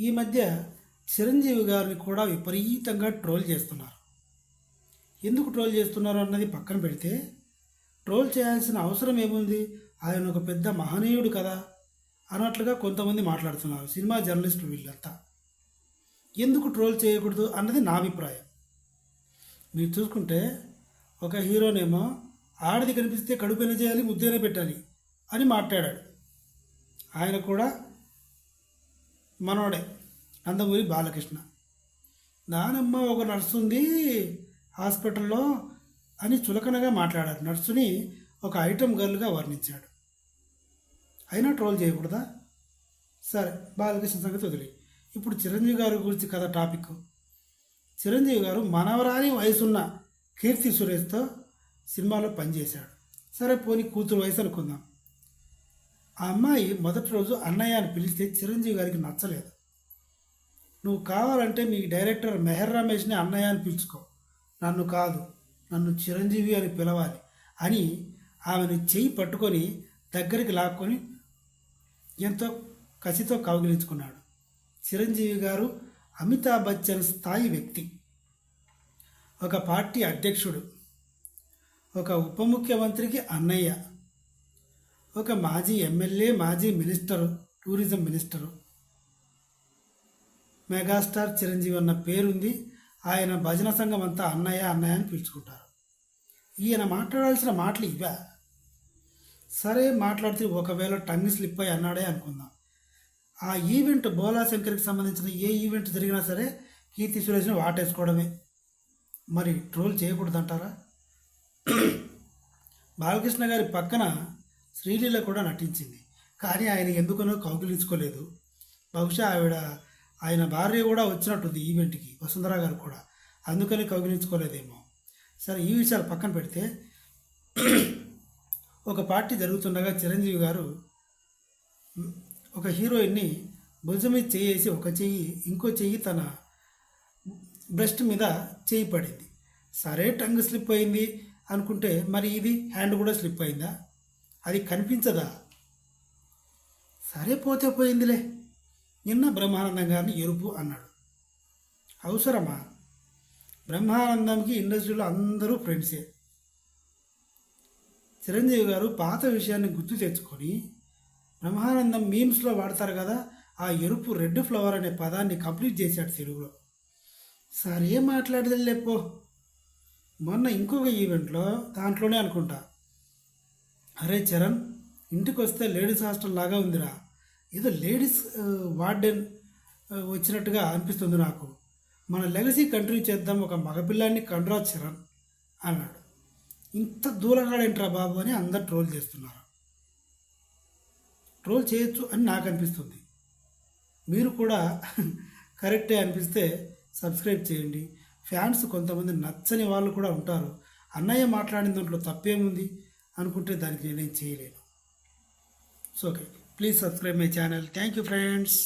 ఈ మధ్య చిరంజీవి గారిని కూడా విపరీతంగా ట్రోల్ చేస్తున్నారు. ఎందుకు ట్రోల్ చేస్తున్నారు అన్నది పక్కన పెడితే ట్రోల్ చేయాల్సిన అవసరం ఏముంది? ఆయన ఒక పెద్ద మహనీయుడు కదా అన్నట్లుగా కొంతమంది మాట్లాడుతున్నారు సినిమా జర్నలిస్టులు వీళ్ళంతా. ఎందుకు ట్రోల్ చేయకూడదు అన్నది నా అభిప్రాయం. మీరు చూసుకుంటే ఒక హీరోనేమో ఆడది కనిపిస్తే కడుపున చేయాలి ముద్దైనా పెట్టాలి అని మాట్లాడాడు. ఆయన కూడా మనోడే. నందమూరి బాలకృష్ణ. నానమ్మ ఒక నర్సు ఉంది హాస్పిటల్లో అని చులకనగా మాట్లాడారు. నర్సుని ఒక ఐటమ్ గర్ల్గా వర్ణించాడు. అయినా ట్రోల్ చేయకూడదా? సరే బాలకృష్ణ సంగతి వదిలి ఇప్పుడు చిరంజీవి గారి గురించి కదా టాపిక్. చిరంజీవి గారు మనవరాని వయసున్న కీర్తి సురేష్తో సినిమాలో పనిచేశాడు. సరే పోనీ కూతురు వయసు అనుకుందాం. ఆ అమ్మాయి మొదటి రోజు అన్నయ్య అని పిలిస్తే చిరంజీవి గారికి నచ్చలేదు. నువ్వు కావాలంటే మీ డైరెక్టర్ మెహర్ రమేష్ని అన్నయ్య అని పిలుచుకో. నన్ను కాదు నన్ను చిరంజీవి అని పిలవాలి అని ఆమెను చెయ్యి పట్టుకొని దగ్గరికి లాక్కొని ఎంతో కసితో కౌగిలించుకున్నాడు. చిరంజీవి గారు అమితాబ్ బచ్చన్ స్థాయి వ్యక్తి. ఒక పార్టీ అధ్యక్షుడు ఒక ఉప ముఖ్యమంత్రికి అన్నయ్య. ఒక మాజీ ఎమ్మెల్యే మాజీ minister tourism minister. Megastar Chiranjeevi అన్న పేరుంది. ఆయన భజన సంఘం అంతా అన్నయ్య అన్నయ్య అని పిలుచుకుంటారు. ఈయన మాట్లాడాల్సిన మాటలు ఇవా. సరే మాట్లాడితే ఒకవేళ టంగ్ స్లిప్ అయి అన్నాడే అనుకుందాం. ఆ ఈవెంట్ బోలా శంకర్కి సంబంధించిన ఏ ఈవెంట్ జరిగినా సరే కీర్తి సురేష్ని వాటేసుకోవడమే. మరి ట్రోల్ చేయకూడదంటారా? బాలకృష్ణ గారి పక్కన శ్రీలీల కూడా నటించింది. కానీ ఆయన ఎందుకనో కౌగిలించుకోలేదు. బహుశా ఆవిడ ఆయన భార్య కూడా వచ్చినట్టుంది ఈవెంట్కి వసుంధర గారు కూడా. అందుకని కౌగిలించుకోలేదేమో. సరే ఈ విషయాలు పక్కన పెడితే ఒక పార్టీ జరుగుతుండగా చిరంజీవి గారు ఒక హీరోయిన్ని భుజం మీద చేసి ఒక చెయ్యి ఇంకో చెయ్యి తన బ్రెస్ట్ మీద చేయి పడింది. సరే టంగ్ స్లిప్ అయింది అనుకుంటే మరి ఇది హ్యాండ్ కూడా స్లిప్ అయిందా? అది కనిపించదా? సరే పోతే పోయిందిలే. నిన్న బ్రహ్మానందం గారిని ఎరుపు అన్నాడు. అవసరమా? బ్రహ్మానందంకి ఇండస్ట్రీలో అందరూ ఫ్రెండ్సే. చిరంజీవి గారు పాత విషయాన్ని గుర్తు తెచ్చుకొని బ్రహ్మానందం మీమ్స్లో వాడతారు కదా ఆ ఎరుపు రెడ్ ఫ్లవర్ అనే పదాన్ని కంప్లీట్ చేశాడు తెలుగులో. సరే మాట్లాడదలేపో మొన్న ఇంకొక ఈవెంట్లో దాంట్లోనే అనుకుంటా. అరే చరణ్ ఇంటికి వస్తే లేడీస్ హాస్టల్ లాగా ఉందిరా. ఏదో లేడీస్ వార్డెన్ వచ్చినట్టుగా అనిపిస్తుంది నాకు. మన లెగసీ కంటిన్యూ చేద్దాం ఒక మగపిల్లాన్ని కండ్రా చరణ్ అన్నాడు. ఇంత దూరంగాడేంట్రా బాబు అని అందరు ట్రోల్ చేస్తున్నారు. ట్రోల్ చేయొచ్చు అని నాకు అనిపిస్తుంది. మీరు కూడా కరెక్టే అనిపిస్తే సబ్స్క్రైబ్ చేయండి. ఫ్యాన్స్ కొంతమంది నచ్చని వాళ్ళు కూడా ఉంటారు. అన్నయ్య మాట్లాడిన దాంట్లో తప్పేముంది? అనుకుంటే దానికి నేనేం చేయలేను. So okay please subscribe my channel thank you friends